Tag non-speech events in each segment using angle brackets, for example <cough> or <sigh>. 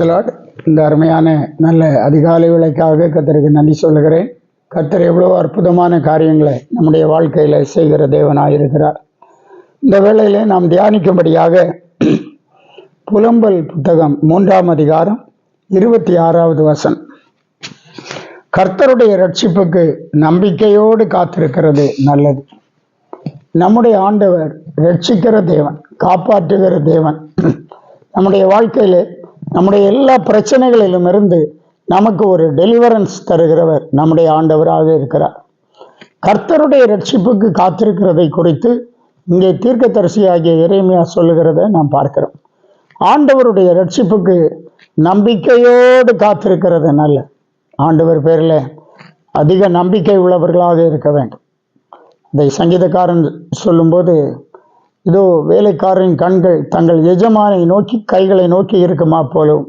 பிரைசலாட் இந்த அருமையான நல்ல அதிகாலை விலைக்காக கத்தருக்கு நன்றி சொல்கிறேன் கத்தர் எவ்வளோ அற்புதமான காரியங்களை நம்முடைய வாழ்க்கையில் செய்கிற தேவனாக இருக்கிறார். இந்த வேளையில் நாம் தியானிக்கும்படியாக <clears throat> புலம்பல் புத்தகம் மூன்றாம் அதிகாரம் இருபத்தி ஆறாவது வசன் கர்த்தருடைய ரட்சிப்புக்கு நம்பிக்கையோடு காத்திருக்கிறது நல்லது. நம்முடைய ஆண்டவர் ரட்சிக்கிற தேவன் காப்பாற்றுகிற தேவன். <clears throat> நம்முடைய வாழ்க்கையிலே நம்முடைய எல்லா பிரச்சனைகளிலும் இருந்து நமக்கு ஒரு டெலிவரன்ஸ் தருகிறவர் நம்முடைய ஆண்டவராக இருக்கிறார். கர்த்தருடைய ரட்சிப்புக்கு காத்திருக்கிறதை குறித்து இங்கே தீர்க்கதரிசியாகிய இறைமையா சொல்லுகிறத நாம் பார்க்கிறோம். ஆண்டவருடைய ரட்சிப்புக்கு நம்பிக்கையோடு காத்திருக்கிறது நல்ல. ஆண்டவர் பேரில் அதிக நம்பிக்கை உள்ளவர்களாக இருக்க வேண்டும். இதை சங்கீதக்காரன் சொல்லும்போது இதோ வேலைக்காரரின் கண்கள் தங்கள் எஜமானை நோக்கி கைகளை நோக்கி இருக்குமா போலும்.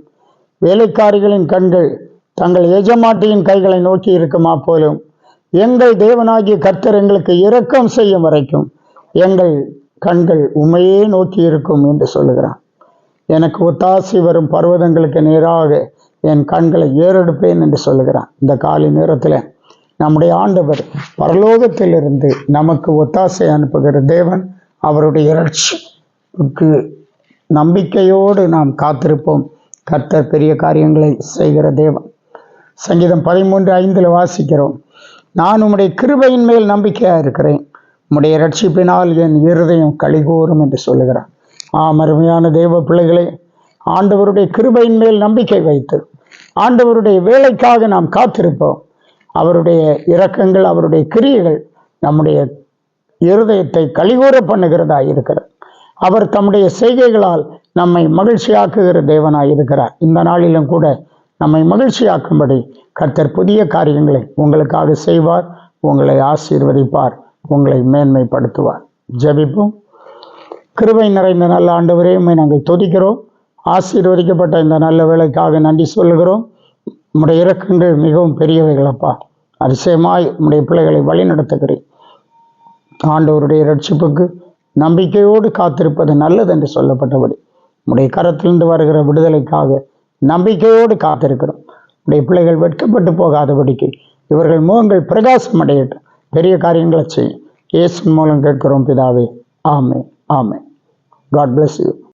வேலைக்காரிகளின் கண்கள் தங்கள் எஜமாட்டியின் கைகளை நோக்கி இருக்குமா போலும். எங்கள் தேவனாகிய கர்த்தர் எங்களுக்கு இரக்கம் செய்யும் வரைக்கும் எங்கள் கண்கள் உண்மையே நோக்கி இருக்கும் என்று சொல்லுகிறான் எனக்கு ஒத்தாசி வரும் பர்வதங்களுக்கு நேராக என் கண்களை ஏறெடுப்பேன் என்று சொல்லுகிறான் இந்த காலை நேரத்தில் நம்முடைய ஆண்டவர் பரலோகத்திலிருந்து நமக்கு ஒத்தாசை அனுப்புகிற தேவன் அவருடைய ரட்சிப்புக்கு நம்பிக்கையோடு நாம் காத்திருப்போம். கர்த்தர் பெரிய காரியங்களை செய்கிற தேவன். சங்கீதம் பதிமூன்று ஐந்தில் வாசிக்கிறோம். நான் உம்முடைய கிருபையின் மேல் நம்பிக்கையாக இருக்கிறேன். உம்முடைய ரட்சிப்பினால் என் இருதயம் கழிகோரும் என்று சொல்லுகிறான் ஆம் அருமையான தெய்வ பிள்ளைகளே ஆண்டவருடைய கிருபையின் மேல் நம்பிக்கை வைத்து ஆண்டவருடைய வேலைக்காக நாம் காத்திருப்போம். அவருடைய இரக்கங்கள் அவருடைய கிரியைகள் நம்முடைய இருதயத்தை கலிகூற பண்ணுகிறதா இருக்கிறார் அவர் தம்முடைய செய்கைகளால் நம்மை மகிழ்ச்சியாக்குகிற தேவனாய் இருக்கிறார். இந்த நாளிலும் கூட நம்மை மகிழ்ச்சியாக்கும்படி கர்த்தர் புதிய காரியங்களை உங்களுக்காக செய்வார் உங்களை ஆசீர்வதிப்பார் உங்களை மேன்மைப்படுத்துவார். ஜபிப்போம். கிருபை நிறைந்த நல்ல ஆண்டு உம்மை நாங்கள் துதிக்கிறோம். ஆசீர்வதிக்கப்பட்ட இந்த நல்ல வேலைக்காக நன்றி சொல்லுகிறோம். நம்முடைய இறக்கங்கள் மிகவும் பெரியவைகளப்பா. அதிசயமாய் உடைய பிள்ளைகளை வழி நடத்துகிறேன் ஆண்டவருடைய ரட்சிப்புக்கு நம்பிக்கையோடு காத்திருப்பது நல்லது என்று சொல்லப்பட்டபடி உடைய கரத்திலிருந்து வருகிற விடுதலைக்காக நம்பிக்கையோடு காத்திருக்கிறோம். உடைய பிள்ளைகள் வெட்கப்பட்டு போகாதபடிக்கு இவர்கள் முகங்கள் பிரகாசம் அடையட்டும். பெரிய காரியங்களை செய்யும். இயேசு மூலம் கேட்கிறோம் பிதாவே. ஆமே ஆமே காட் பிளஸ் யூ